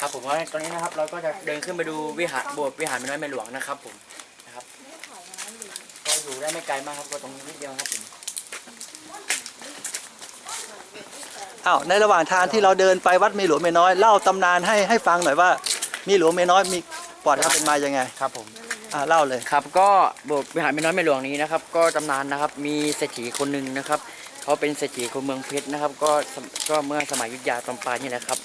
ครับผมว่าตอนนี้นะครับเราก็จะเดินขึ้นไปดูวิหารโบสถ์วิหารแม่น้อยแม่หลวงนะครับผมนะครับก็อยู่ได้ไม่ไกลมากครับก็ตรงนี้นิดเดียวครับผมอ้าวในระหว่างทางที่เราเดินไปวัดมีหลวงเมียน้อยเล่าตำนานให้ให้ฟังหน่อยว่า มีหลวงเมียน้อยมีปอดความเป็นมายังไงครับผมอ่าเล่าเลยครับ ก็โบสถ์วิหารแม่น้อยแม่หลวงนี้นะครับ ก็ตำนานนะครับมีเศรษฐีคนหนึ่งนะครับเขาเป็นเศรษฐีคนเมืองเพชรนะครับ ก็สมก็เมื่อสมัยอยุทธยาตอนปลายนี่แหละครับ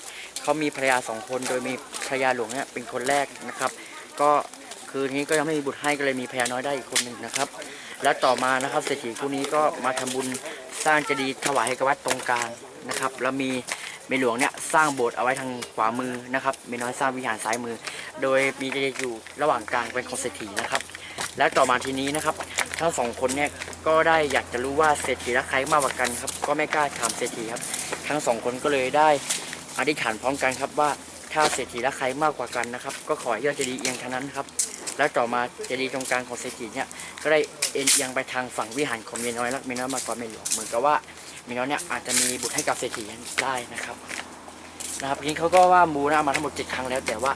เขามีภรรยาสองคนโดยมีภรรยาหลวงเนี่ยเป็นคนแรกนะครับ ก็คือทีนี้ก็ยังไม่มีบุตรให้ก็เลยมีภรรยาน้อยได้อีกคนหนึ่งนะครับ แล้วต่อมานะครับเศรษฐีผู้นี้ก็มาทำบุญสร้างเจดีย์ถวายให้กับวัดตรงกลางนะครับ แล้วมีเมหลวงเนี่ยสร้างโบสถ์เอาไว้ทางขวามือนะครับเมน้อยสร้างวิหารซ้ายมือ โดยมีเจดีย์อยู่ระหว่างกลางเป็นของเศรษฐีนะครับ แล้วต่อมาทีนี้นะครับทั้งสองคนเนี่ยก็ได้อยากจะรู้ว่าเศรษฐีรักใครมากกว่ากันครับก็ไม่กล้าถามเศรษฐีครับ ทั้งสองคนก็เลยได้ อธิษฐานพร้อมกันครับว่าถ้าเศรษฐีรักใครมากกว่ากันนะครับ ก็ขอให้ยอดเจดีย์เอียงเท่านั้นครับแล้วต่อมาเจดีย์ตรงกลางของเศรษฐีเนี่ยก็ได้เอ็นเอียงไปทางฝั่งวิหารของเมียน้อยรักเมียน้อยมากกว่าเมียหลวงเหมือนกับว่าเมียน้อยเนี่ยอาจจะมีบุตรให้กับเศรษฐีได้นะครับนะครับทีนี้เขาก็ว่ามูนะมาทั้งหมดเจ็ดครั้งแล้ว แต่ว่า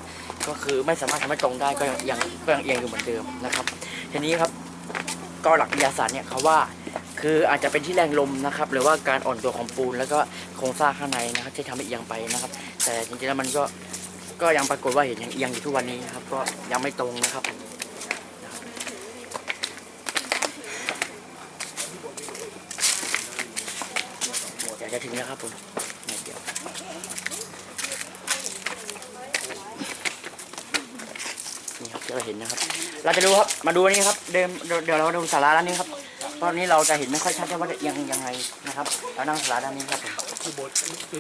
ก็คือไม่สามารถทำให้ตรงได้ก็ยังยังก็ยังเอียงอยู่เหมือนเดิมนะครับ ทีนี้ครับก็หลักวิทยาศาสตร์เนี่ยเขาว่า คืออาจจะเป็นที่แรงลมนะครับ หรือว่าการอ่อนตัวของปูน แล้วก็โครงสร้างข้างในนะครับ ที่ทำให้เอียงไปนะครับ แต่จริงๆแล้วมันก็ก็ยังปรากฏว่าเห็นยังเอียงอยู่ทุกวันนี้นะครับ ก็ยังไม่ตรงนะครับอยากจะถึงนะครับผมเดียวนี่ครับที่เราเห็นนะครับ เราจะดูครับมาดูอันนี้ครับเดิมเดี๋ยวเราดูศาลาด้านนี้ครับ ตอนนี้เราจะเห็นไม่ค่อยชัดว่ายังยังไงนะครับเรานั่งศาลาด้านนี้ครับผม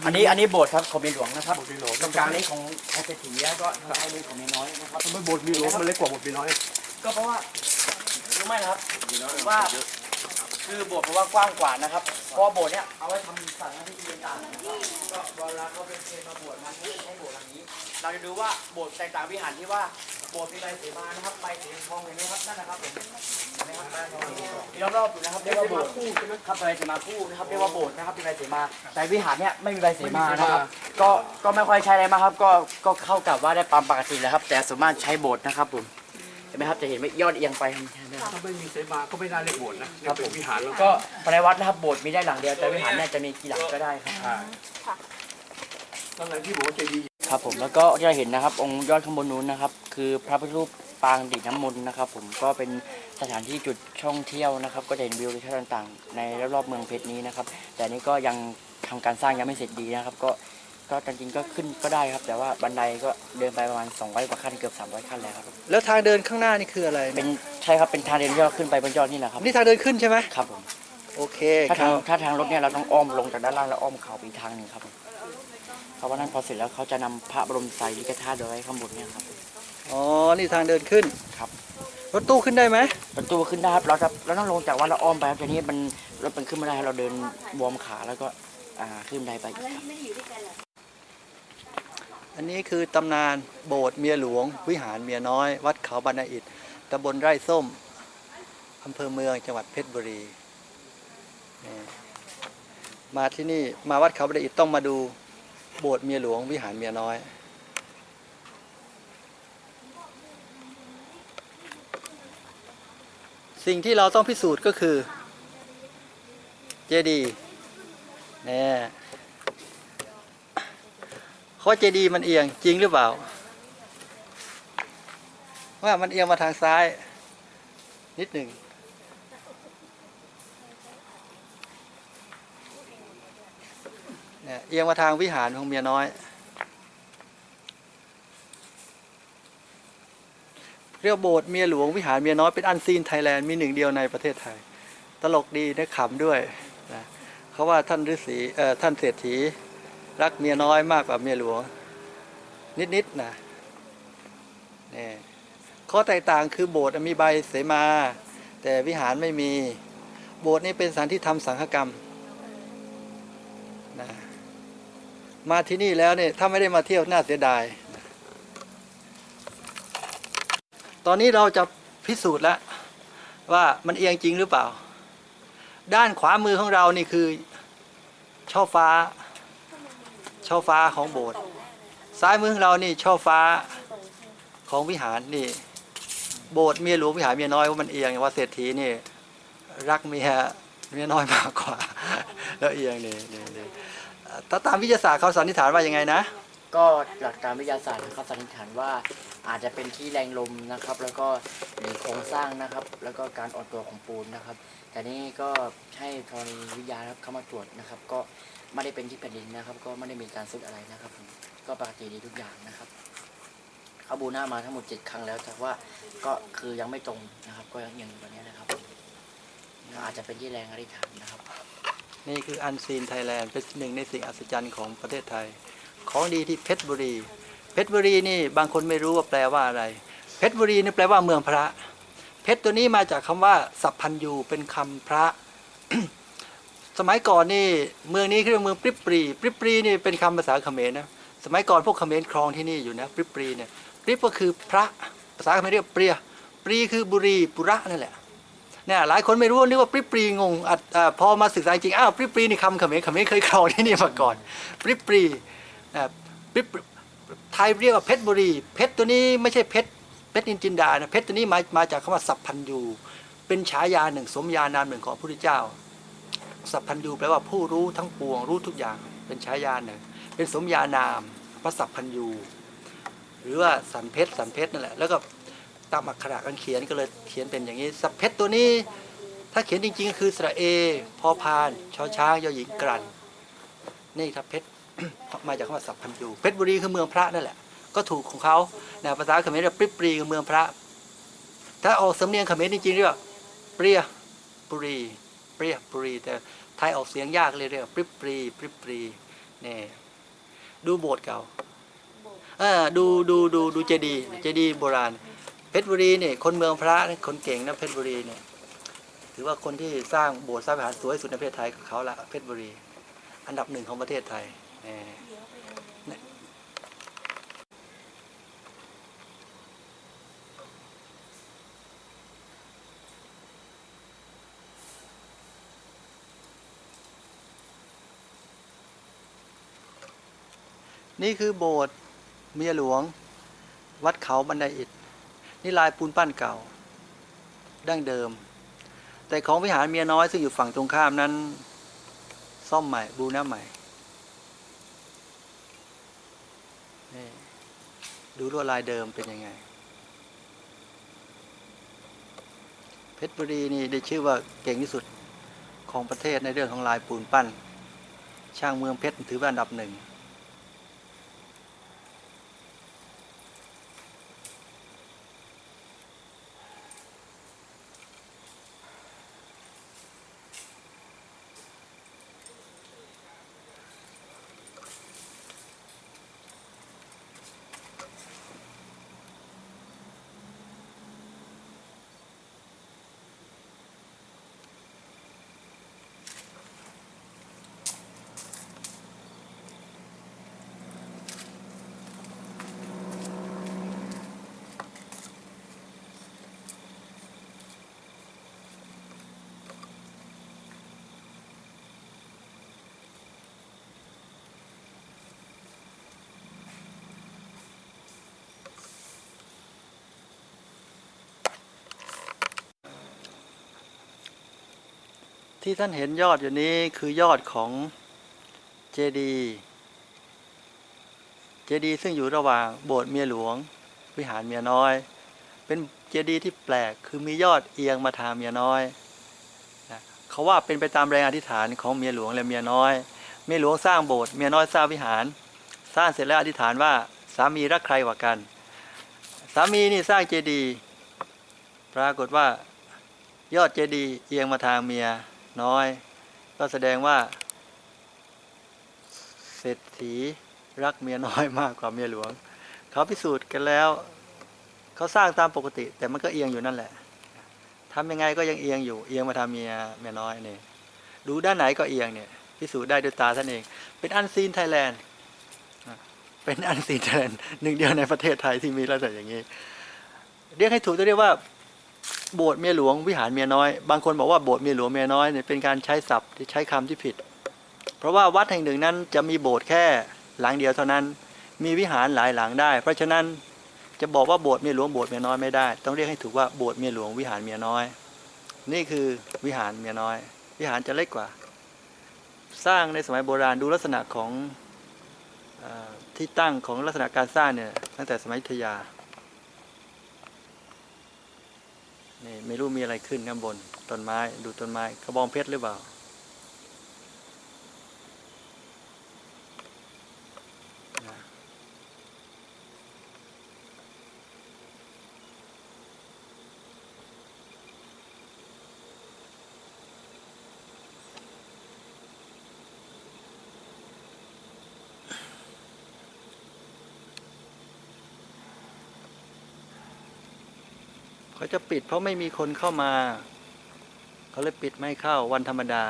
อันนี้อันนี้โบสถ์ครับของเมียหลวงนะครับตรงกลางนี้ของไอ้เศรษฐีแล้วก็ทางซ้ายมือของเมียน้อยนะครับทำไมโบสถ์มีหลวงมันเล็กกว่าโบสถ์มีน้อย ก็เพราะว่ารู้ไหมนะครับว่าคือโบสถ์เพราะว่ากว้างกว่านะครับเพราะว่าโบสถ์เนี้ยเอาไว้ทำสังฆทานต่างๆนะครับก็เวลาเขาเป็นเชนมาบวชมาใช้โบสถ์หลังนี้ เราจะดูว่าโบสถ์แตกต่างวิหารที่ว่า โบสถ์มีใบเสมานะครับใบสีทองอย่างนี้ครับนั่นนะครับผมเห็นไหมครับใบทองที่รอบๆอยู่นะครับเรียกว่าโบสถ์ครับใบเสมาคู่นะครับเรียกว่าโบสถ์นะครับเป็นใบเสมา แต่วิหารเนี้ยไม่มีใบเสมานะครับ ก็ก็ไม่ค่อยใช้อะไรมากครับ ก็ก็เข้ากับว่าได้ปั๊มปกติแล้วครับ แต่ส่วนมากใช้โบสถ์นะครับผมเห็นไหมครับจะเห็นไหมยอดเอียงไปเห็นไหมครับถ้าไม่มีเสมาก็ไม่น่าเรียกโบสถ์นะเรียกเป็นวิหารแล้วก็ภายในวัดนะครับโบสถ์มีได้หลังเดียวแต่วิหารเนี่ยจะมีกี่หลังก็ได้ครับ ตอนนั้นที่บอกว่าเจดีย์ ครับผมแล้วก็ที่เราเห็นนะครับ องค์ยอดข้างบนนู้นนะครับ คือพระพุทธรูปปางดีดน้ำมนต์นะครับ ผมก็เป็นสถานที่จุดท่องเที่ยวนะครับ ก็จะเห็นวิวต่างๆ ในรอบๆเมืองเพชรนี้นะครับ แต่อันนี้ก็ยังทำการสร้างยังไม่เสร็จดีนะครับ ก็ก็จริงๆก็ขึ้นก็ได้ครับ แต่ว่าบันไดก็เดินไปประมาณ200กว่าขั้นเกือบ300ขั้นแล้วครับแล้วทางเดินข้างหน้านี่คืออะไรเป็นใช่ครับเป็นทางเดินที่เราขึ้นไปบนยอดนี่แหละครับนี่ทางเดินขึ้นใช่ไหมครับผมโอเคถ้าคทารังบถ้าทางรถเนี่ยเราต้องอ้อมลงจากด้านล่างแล้วอ้อมเขาไปอีกทางหนึ่งครับผม เพราะว่านั่นพอเสร็จแล้วเขาจะนำพระบรมไตรลิกธาตุไว้ข้างบนเนี่ยครับอ๋อ นี่ทางเดินขึ้น ครับรถตู้ขึ้นได้ไหมประตูขึ้นได้ครับเราจะเราต้องลงจากวัดแล้วอ้อมไปครับทีนี้มันรถมันขึ้นไม่ได้ครับเราเดินวอร์มขาแล้วก็อ่าขึ้นบันไดไปอีกครับอันนี้คือตำนานโบสถ์เมียหลวง วิหารเมียน้อย วัดเขาบรรณอิตตำบลไร่ส้มอำเภอเมืองจังหวัดเพชรบุรีนี่มาที่นี่มาวัดเขาบรรณอิตต้องมาดู โบสถ์เมียหลวงวิหารเมียน้อย สิ่งที่เราต้องพิสูจน์ก็คือ เจดีย์เนี่ยเพราะเจดีย์มันเอียงจริงหรือเปล่า ว่ามันเอียงมาทางซ้าย นิดหนึ่งเนี่ย เอียงมาทางวิหารของเมียน้อย เรียกโบสถ์เมียหลวงวิหารเมียน้อยเป็นอันซีนไทยแลนด์มีหนึ่งเดียวในประเทศไทย ตลกดีนะขำด้วยนะเขาว่าท่านฤาษีเอ่อท่านเศรษฐี รักเมียน้อยมากกว่าเมียหลวง นิดๆนะนี่ข้อแตกต่างคือโบสถ์มีใบเสมา แต่วิหารไม่มี โบสถ์นี้เป็นสถานที่ทำสังฆกรรมนะ มาที่นี่แล้วเนี่ยถ้าไม่ได้มาเที่ยวน่าเสียดาย ตอนนี้เราจะพิสูจน์แล้วว่ามันเอียงจริงหรือเปล่า ด้านขวามือของเรานี่คือช่อฟ้า ช่อฟ้าของโบสถ์ซ้ายมือของเรานี่ช่อฟ้าของวิหารนี่ โบสถ์เมียหลวงวิหารเมียน้อยว่ามันเอียงว่าเศรษฐีนี่ รักเมียเมียน้อยมากกว่า แล้วเอียงนี่ ถ้าตามวิทยาศาสตร์เขาสันนิษฐานว่ายังไงนะ ก็หลักการวิทยาศาสตร์นะครับสันนิษฐานว่าอาจจะเป็นที่แรงลมนะครับ แล้วก็มีโครงสร้างนะครับ แล้วก็การอ่อนตัวของปูนนะครับ แต่นี่ก็ให้ธรณีวิทยานะครับเข้ามาตรวจนะครับ ก็ไม่ได้เป็นที่แผ่นดินนะครับ ก็ไม่ได้มีการซุดอะไรนะครับผมก็ปกติดีทุกอย่างนะครับเขาบูหน้ามาทั้งหมดเจ็ดครั้งแล้วแต่ว่าก็คือยังไม่ตรงนะครับ ก็ยังอย่างอยู่แบบนี้นะครับ อาจจะเป็นที่แรงอธิษฐานนะครับ นี่คืออันซีนไทยแลนด์เป็นหนึ่งในสิ่งอัศจรรย์ของประเทศไทย ของดีที่เพชรบุรี เพชรบุรีนี่บางคนไม่รู้ว่าแปลว่าอะไร เพชรบุรีนี่แปลว่าเมืองพระ เพชรตัวนี้มาจากคำว่า สัพพัญยูเป็นคำพระ สมัยก่อนนี่เมืองนี้คือเมืองปริปรีปริปรีนี่เป็นคำภาษาเขมรนะสมัยก่อนพวกเขมรครองที่นี่อยู่นะปริปรีเนี่ยปริบก็คือพระภาษาเขมรเรียกเปรียปรีคือบุรีปุระนั่นแหละ เนี่ยหลายคนไม่รู้นึกว่าปริปรีงงอพอมาศึกษาจริงอ้าวปริปรีนี่คำเขมรเขมรเคยครองที่นี่มาก่อนปริปรีปริบไทยเรียกว่าเพชรบุรี เพชรตัวนี้ไม่ใช่เพชรเพชรนินจินดานะเพชรตัวนี้มามาจากคำว่าสัพพัญญูเป็นฉายาหนึ่งสมญานามหนึ่งของพระพุทธเจ้า สัพพัญญูแปลว่าผู้รู้ทั้งปวงรู้ทุกอย่าง เป็นฉายาหนึ่งเป็นสมญานามพระสัพพัญญูหรือว่าสันเพชรสันเพชรนั่นแหละแล้วก็ ตามอักขระการเขียนก็เลยเขียนเป็นอย่างนี้สัพเพชรตัวนี้ ถ้าเขียนจริง ๆ ก็คือสระเอ พอพานชอช้างยอหญิงกรันนี่ครับเพชรมาจากคำว่าสัพพัญญูเพชรบุรีคือเมืองพระนั่นแหละ ก็ถูกของเขานะภาษาเขมรเรียกปริปรีคือเมืองพระ ถ้าออกสำเนียงเขมรจริงๆเรียกว่าเปรียบุรีเปรียบุรี แต่ไทยออกเสียงยากเลยเรียกว่าปริปรีปริปรีเนี่ยดูโบสถ์เก่าเออดูดูดูดูเจดีย์เจดีย์โบราณ เพชรบุรีเนี่ยคนเมืองพระนี่คนเก่งนะเพชรบุรีเนี่ยถือว่าคนที่สร้างโบสถ์สร้างวิหารสวยที่สุดในประเทศไทยกับเขาละเพชรบุรี อันดับหนึ่งของประเทศไทยแน่เนี่ยนี่คือโบสถ์เมียหลวง วัดเขาบันไดอิฐ นี่ลายปูนปั้นเก่า ดั้งเดิม แต่ของวิหารเมียน้อยซึ่งอยู่ฝั่งตรงข้ามนั้น ซ่อมใหม่บูรณะใหม่นี่ดูลวดลายเดิมเป็นยังไง เพชรบุรีนี่ได้ชื่อว่าเก่งที่สุดของประเทศในเรื่องของลายปูนปั้น ช่างเมืองเพชรถือว่าอันดับหนึ่ง ที่ท่านเห็นยอดอยู่นี้คือยอดของเจดีเจดีซึ่งอยู่ระหว่างโบสถ์เมียหลวง วิหารเมียน้อย เป็นเจดีที่แปลกคือมียอดเอียงมาทางเมียน้อยนะเขาว่าเป็นไปตามแรงอธิษฐานของเมียหลวงและเมียน้อย เมียหลวงสร้างโบสถ์เมียน้อยสร้างวิหาร สร้างเสร็จแล้วอธิษฐานว่าสามีรักใครกว่ากัน สามีนี่สร้างเจดี ปรากฏว่ายอดเจดีเอียงมาทางเมีย น้อย ก็แสดงว่า เศรษฐีรักเมียน้อยมากกว่าเมียหลวง เขาพิสูจน์กันแล้ว เขาสร้างตามปกติ แต่มันก็เอียงอยู่นั่นแหละทำยังไงก็ยังเอียงอยู่เอียงมาทาเมียเมียน้อยเนี่ยดูด้านไหนก็เอียงเนี่ยพิสูจน์ได้ด้วยตาท่านเอง เป็นอันซีนไทยแลนด์เป็นอันซีนไทยแลนด์หนึ่งเดียวในประเทศไทยที่มีลักษณะอย่างนี้ เรียกให้ถูกต้องเรียกว่า โบสถ์เมียหลวงวิหารเมียน้อย บางคนบอกว่าโบสถ์เมียหลวงเมียน้อยเนี่ยเป็นการใช้ศัพท์ที่ใช้คำที่ผิด เพราะว่าวัดแห่งหนึ่งนั้นจะมีโบสถ์แค่หลังเดียวเท่านั้น มีวิหารหลายหลังได้ เพราะฉะนั้นจะบอกว่าโบสถ์เมียหลวงโบสถ์เมียน้อยไม่ได้ ต้องเรียกให้ถูกว่าโบสถ์เมียหลวงวิหารเมียน้อย นี่คือวิหารเมียน้อย วิหารจะเล็กกว่า สร้างในสมัยโบราณดูลักษณะของอที่ตั้งของลักษณะการสร้างเนี่ยตั้งแต่สมัยอยุธยา นี่ไม่รู้มีอะไรขึ้นข้างบนต้นไม้ดูต้นไม้กระบองเพชรหรือเปล่า เขาจะปิดเพราะไม่มีคนเข้ามา เขาเลยปิดไม่เข้าวันธรรมดา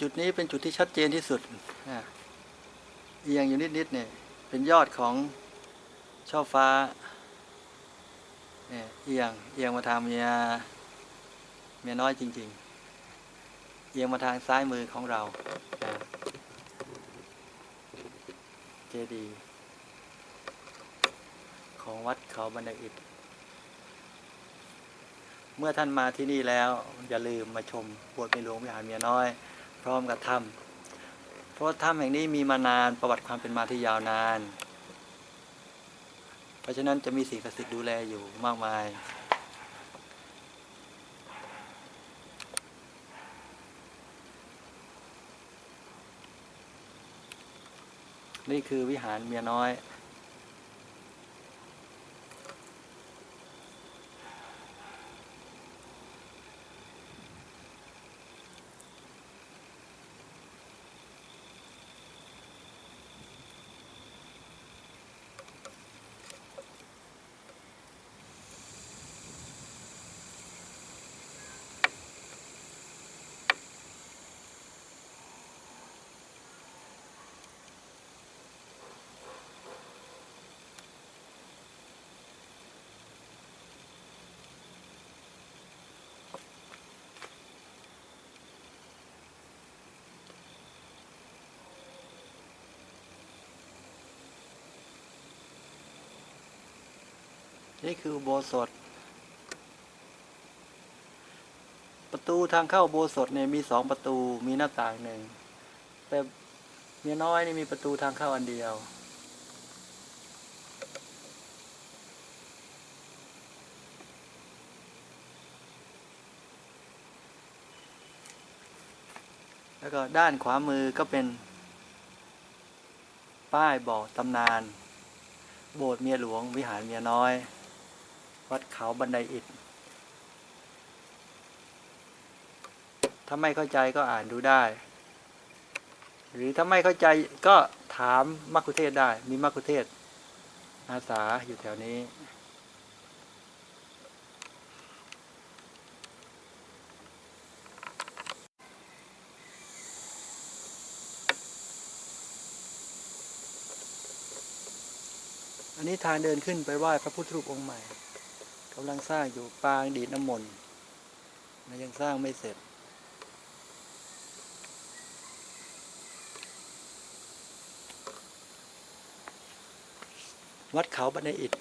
จุดนี้เป็นจุดที่ชัดเจนที่สุดเอียงอยู่นิดๆเนี่ยเป็นยอดของช่อฟ้าเนี่ยเอียงเอียงมาทางเมียเมียน้อยจริง ๆ เอียงมาทางซ้ายมือของเราเจดีย์ของวัดเขาบันไดอิฐเมื่อท่านมาที่นี่แล้ว อย่าลืมมาชมบทในหลวงวิหารเมียน้อย พร้อมกับถ้ำเพราะถ้ำแห่งนี้มีมานานประวัติความเป็นมาที่ยาวนาน เพราะฉะนั้นจะมีสิ่งศักดิ์สิทธิ์ดูแลอยู่มากมาย นี่คือวิหารเมียน้อย นี่คืออุโบสถ ประตูทางเข้าอุโบสถเนี่ยมีสองประตูมีหน้าต่างหนึ่ง แต่เมียน้อยนี่มีประตูทางเข้าอันเดียว แล้วก็ด้านขวามือก็เป็น ป้ายบอกตำนาน โบสถ์เมียหลวงวิหารเมียน้อย วัดเขาบันไดอิฐถ้าไม่เข้าใจก็อ่านดูได้ หรือถ้าไม่เข้าใจก็ถามมัคคุเทศได้ มีมัคคุเทศอาสาอยู่แถวนี้ อันนี้ทางเดินขึ้นไปไหว้พระพุทธรูปองค์ใหม่ กำลังสร้างอยู่ปางดีน้ำมนต์นะยังสร้างไม่เสร็จ วัดเขาบันไดอิฐ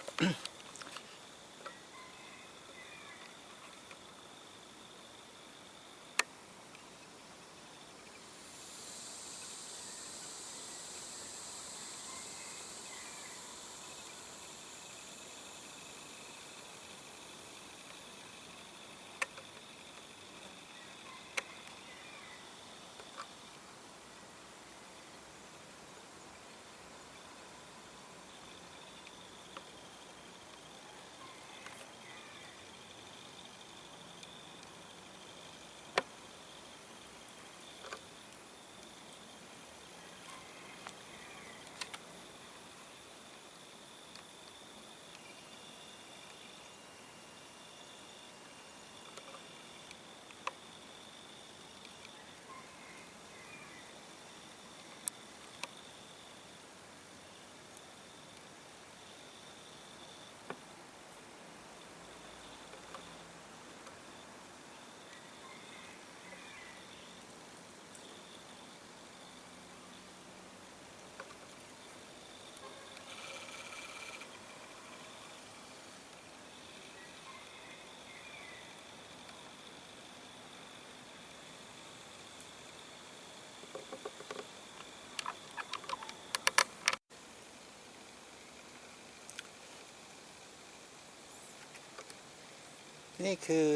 นี่คือ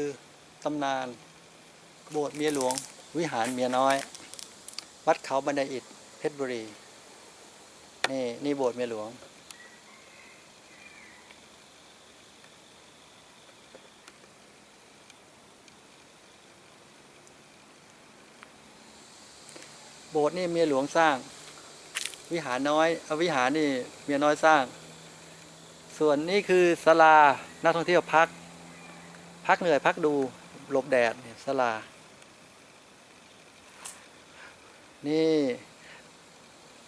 ตำนานโบสถ์เมียหลวง วิหารเมียน้อย วัดเขาบันไดอิฐเพชรบุรี นี่นี่โบสถ์เมียหลวง โบสถ์นี่เมียหลวงสร้าง วิหารน้อยอวิหารนี่เมียน้อยสร้าง ส่วนนี่คือศาลานักท่องเที่ยวพัก พักเหนื่อยพักดูหลบแดดเนี่ยศาลา นี่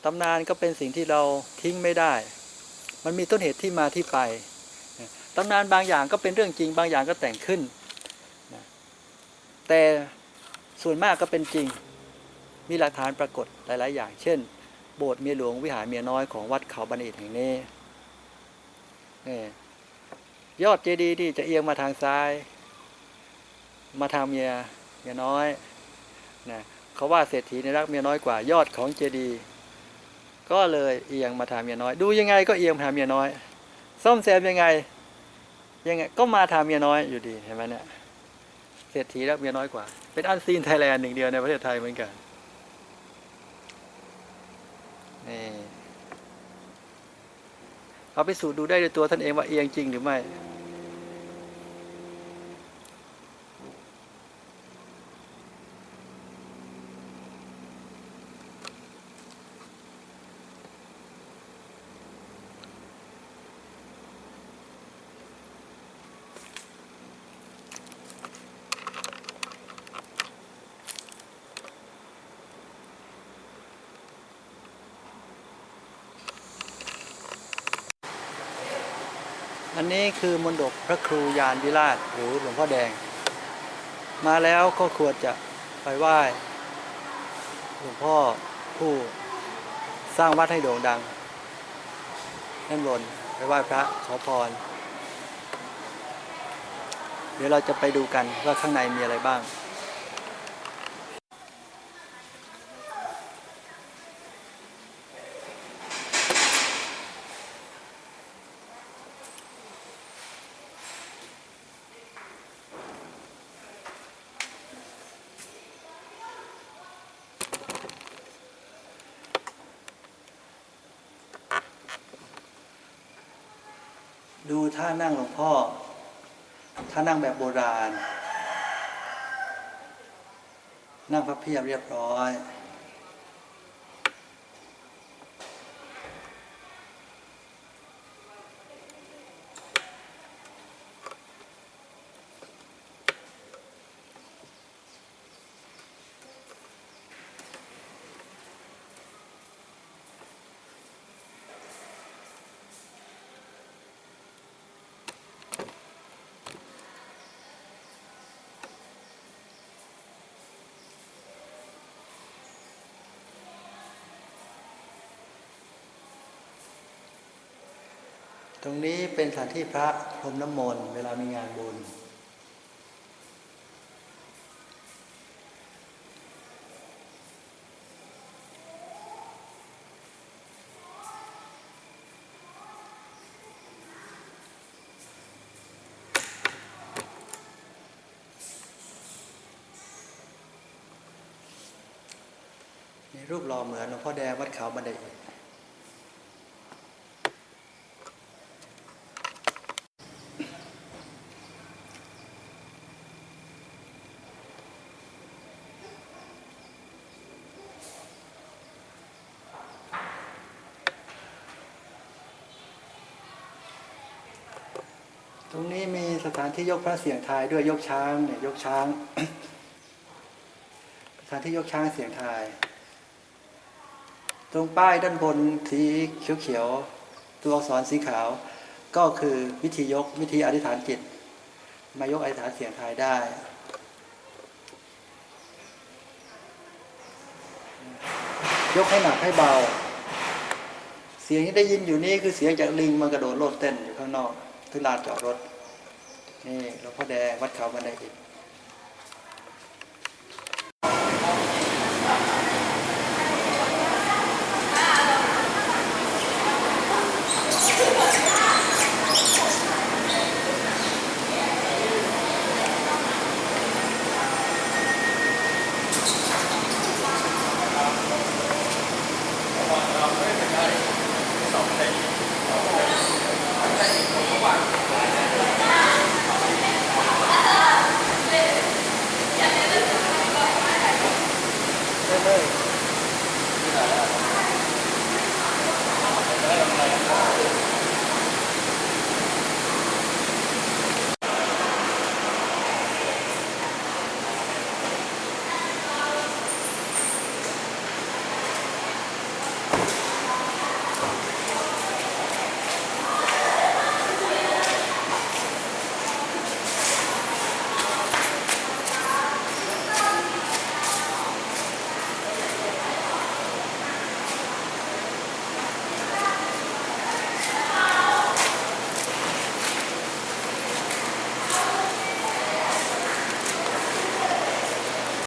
ตำนานก็เป็นสิ่งที่เราทิ้งไม่ได้ มันมีต้นเหตุที่มาที่ไปตำนานบางอย่างก็เป็นเรื่องจริง บางอย่างก็แต่งขึ้น แต่ส่วนมากก็เป็นจริง มีหลักฐานปรากฏหลาย ๆ อย่าง เช่น โบสถ์เมียหลวงวิหารเมียน้อยของวัดเขาบันเอิตแห่งนี้นี่ยอดเจดีย์ที่จะเอียงมาทางซ้าย มาทาเมียเมียน้อยนะเขาว่าเศรษฐีในรักเมียน้อยกว่ายอดของเจดีย์ก็เลยเอียงมาทาเมียน้อย ดูยังไงก็เอียงมาทางเมียน้อย ซ่อมแซมยังไงยังไงก็มาทาเมียน้อยอยู่ดีเห็นไหมเนี่ยเศรษฐีรักเมียน้อยกว่า เป็นอันซีนไทยแลนด์หนึ่งเดียวในประเทศไทยเหมือนกันนี่เอาไปสูจน์ดูได้ด้วยตัวท่านเองว่าเอียงจริงหรือไม่ นี้คือมนดกพระครูยานวิราชหรือหลวงพ่อแดง มาแล้วก็ควรจะไปไหว้หลวงพ่อผู้สร้างวัดให้โด่งดังนั่นบนไปไหว้พระขอพร เดี๋ยวเราจะไปดูกันว่าข้างในมีอะไรบ้าง ดูท่านั่งหลวงพ่อ ท่านั่งแบบโบราณ นั่งพระเพียบเรียบร้อย ตรงนี้เป็นสถานที่พระพรมน้ำมนต์เวลามีงานบุญ รูปหล่อเหมือนหลวงพ่อแดงวัดเขาบันไดอิฐ ตรงนี้มีสถานที่ยกพระเสียงทายด้วยยกช้างเนี่ยยกช้างสถานที่ยกช้างเสียงทาย ตรงป้ายด้านบนสีเขียวๆตัวอักษรสีขาว ก็คือวิธียกวิธีอธิษฐานจิต มายกอธิษฐานเสียงทายได้ยกให้หนักให้เบา เสียงที่ได้ยินอยู่นี่คือเสียงจากลิงมันกระโดดโลดเต้นอยู่ข้างนอก ที่ลานจอดรถนี่หลวงพ่อแดงวัดเขาบันไดอิฐ